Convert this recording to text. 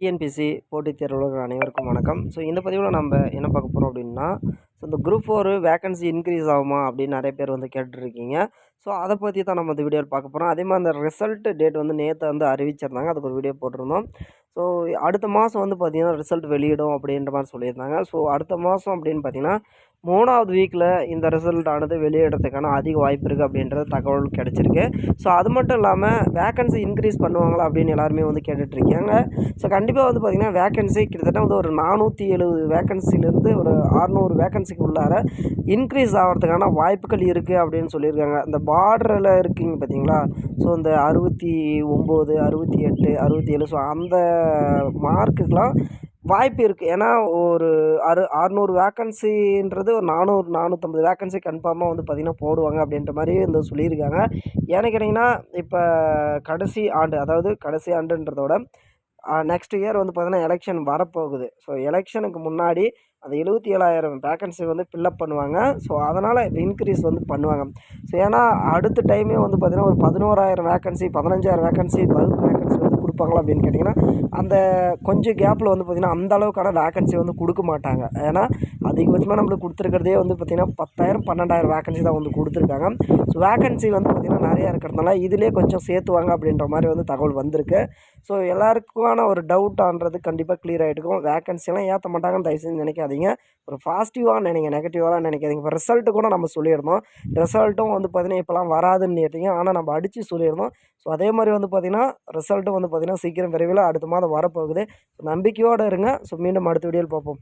TNPSC போட்டித் தேர்வுகள் அனைவருக்கும் வணக்கம். ஸோ இந்த பதிவில் நம்ம என்ன பார்க்க போகிறோம் அப்படின்னா ஸோ இந்த குரூப் ஃபோர் வேகன்சி இன்க்ரீஸ் ஆகுமா அப்படின்னு நிறைய பேர் வந்து கேட்டுருக்கீங்க ஸோ அதை பற்றி தான் நம்ம இந்த வீடியோவில் பார்க்க போகிறோம் அதே மாதிரி அந்த ரிசல்ட் டேட் வந்து நேற்று வந்து அறிவிச்சிருந்தாங்க. அதுக்கு ஒரு வீடியோ போட்டிருந்தோம். ஸோ அடுத்த மாதம் வந்து பார்த்திங்கன்னா ரிசல்ட் வெளியிடும் அப்படின்ற மாதிரி சொல்லியிருந்தாங்க. ஸோ அடுத்த மாதம் அப்படின்னு பார்த்திங்கன்னா மூணாவது வீக்கில் இந்த ரிசல்ட் ஆனது வெளியிடறதுக்கான அதிக வாய்ப்பு இருக்குது அப்படின்றது தகவல் கிடச்சிருக்கு. ஸோ அது மட்டும் இல்லாமல் வேக்கன்சி இன்க்ரீஸ் பண்ணுவாங்களா அப்படின்னு எல்லாருமே வந்து கேட்டுட்ருக்காங்க ஸோ கண்டிப்பாக வந்து பார்த்திங்கன்னா வேக்கன்சி கிட்டத்தட்ட வந்து ஒரு நானூற்றி எழுபது வேக்கன்சிலேருந்து ஒரு அறநூறு வேக்கன்சிக்கு உள்ளார இன்க்ரீஸ் ஆகிறதுக்கான வாய்ப்புகள் இருக்குது அப்படின்னு சொல்லியிருக்காங்க. இந்த பார்டரில் இருக்கீங்க பார்த்தீங்களா ஸோ இந்த அறுபத்தி ஒம்பது அறுபத்தி எட்டு அறுபத்தி ஏழு ஸோ அந்த மார்க்குக்கெலாம் வாய்ப்பு இருக்குது ஏன்னா ஒரு அறு அறநூறு வேக்கன்சின்றது ஒரு நானூறு நானூற்றம்பது வேக்கன்சி கன்ஃபார்மாக வந்து பார்த்திங்கன்னா போடுவாங்க அப்படின்ற மாதிரி வந்து சொல்லியிருக்காங்க. ஏன்னு கேட்டிங்கன்னா இப்போ கடைசி ஆண்டு அதாவது கடைசி ஆண்டுன்றதோட நெக்ஸ்ட் இயர் வந்து பார்த்திங்கன்னா எலெக்ஷன் வரப்போகுது. ஸோ எலெக்ஷனுக்கு முன்னாடி அந்த எழுபத்தி ஏழாயிரம் வேக்கன்சி வந்து ஃபில்லப் பண்ணுவாங்க. ஸோ அதனால் இன்க்ரீஸ் வந்து பண்ணுவாங்க. ஸோ ஏன்னா அடுத்த டைமே வந்து பார்த்திங்கன்னா ஒரு பதினோராயிரம் வேக்கன்சி பதினஞ்சாயிரம் வேக்கன்சி பல்க் வேக்கன்சி கொடுப்பாங்களா அப்படின்னு கேட்டிங்கன்னா அந்த கொஞ்சம் கேப்பில் வந்து பார்த்திங்கன்னா அந்த அளவுக்கான வேக்கன்சி வந்து கொடுக்க மாட்டாங்க. ஏன்னா அதிகபட்சமாக நம்மளுக்கு கொடுத்துருக்கிறதே வந்து பார்த்திங்கன்னா பத்தாயிரம் பன்னெண்டாயிரம் வேக்கன்சி தான் வந்து கொடுத்துருக்காங்க. ஸோ வேக்கன்சி வந்து பார்த்திங்கன்னா நிறையா இருக்கிறதுனால இதிலே கொஞ்சம் சேர்த்துவாங்க அப்படின்ற மாதிரி வந்து தகவல் வந்திருக்கு. ஸோ எல்லாருக்குமான ஒரு டவுட்டான்றது கண்டிப்பாக கிளியர் ஆகிட்டுருக்கும் வேக்கன்சிலாம் ஏற்ற மாட்டாங்கன்னு தயவு செஞ்சு நினைக்காதீங்க. ஒரு பாசிட்டிவாக நினைங்க நெகட்டிவாலாம் நினைக்காதீங்க. இப்போ ரிசல்ட்டு கூட நம்ம சொல்லியிருந்தோம். ரிசல்ட்டும் வந்து பார்த்திங்கன்னா இப்போலாம் வராதுன்னு நினைத்தீங்க ஆனால் நம்ம அடித்து சொல்லியிருந்தோம். ஸோ அதே மாதிரி வந்து பார்த்திங்கன்னா ரிசல்ட்டும் வந்து பார்த்திங்கன்னா சீக்கிரம் விரைவில் அடுத்த மாதம் வரப்போகுது. நம்பிக்கையோடு இருங்க. ஸோ மீண்டும் அடுத்த வீடியோவில் பார்ப்போம்.